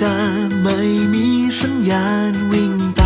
จะไม่มีสัญญาณวิ่ง